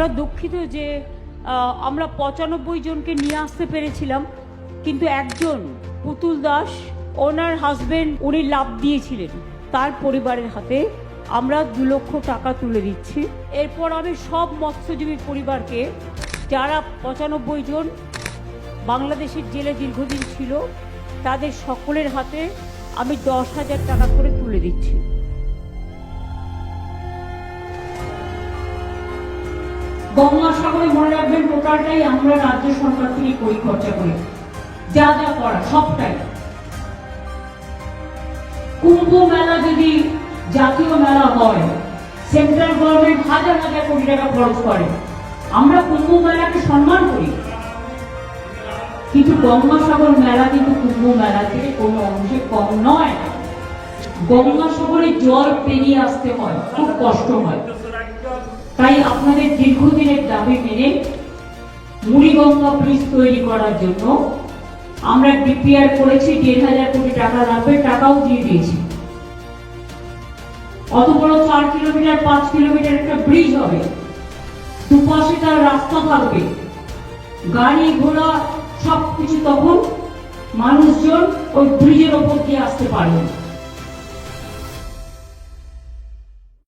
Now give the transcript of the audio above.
আমরা দুঃখিত যে আমরা পঁচানব্বই জনকে নিয়ে আসতে পেরেছিলাম, কিন্তু একজন, পুতুল দাস, ওনার হাজবেন্ড উনি লাভ দিয়েছিলেন। তার পরিবারের হাতে আমরা দু লক্ষ টাকা তুলে দিচ্ছি। এরপর আমি সব মৎস্যজীবীর পরিবারকে, যারা পঁচানব্বই জন বাংলাদেশের জেলে দীর্ঘদিন ছিল, তাদের সকলের হাতে আমি দশ হাজার টাকা করে তুলে দিচ্ছি। গঙ্গাসাগরে মনে রাখবেন টোটালটাই আমরা রাজ্য সরকার থেকে খরচা করি। যা যা করা, সবটাই। কুম্ভ মেলা যদি জাতীয় মেলা হয় সেন্ট্রাল গভর্নমেন্ট হাজার হাজার কোটি টাকা খরচ করে। আমরা কুম্ভ মেলাকে সম্মান করি। কিন্তু গঙ্গাসাগর মেলা কিন্তু কুম্ভ মেলা থেকে কোনো অংশে কম নয়। গঙ্গাসাগরে জল পেরিয়ে আসতে হয়, খুব কষ্ট হয়। তাই আপনাদের দীর্ঘদিনের দাবি মেনে মুড়িগঙ্গা ব্রিজ তৈরি করার জন্য আমরা ডিপিআর করেছি, দেড় হাজার কোটি টাকা লাগবে, টাকাও দিয়ে দিয়েছি। অত বড় চার কিলোমিটার, পাঁচ কিলোমিটার একটা ব্রিজ হবে। দুপাশে তার রাস্তা থাকবে। গাড়ি, ঘোড়া সব কিছু তখন মানুষজন ওই ব্রিজের ওপর দিয়ে আসতে পারবে।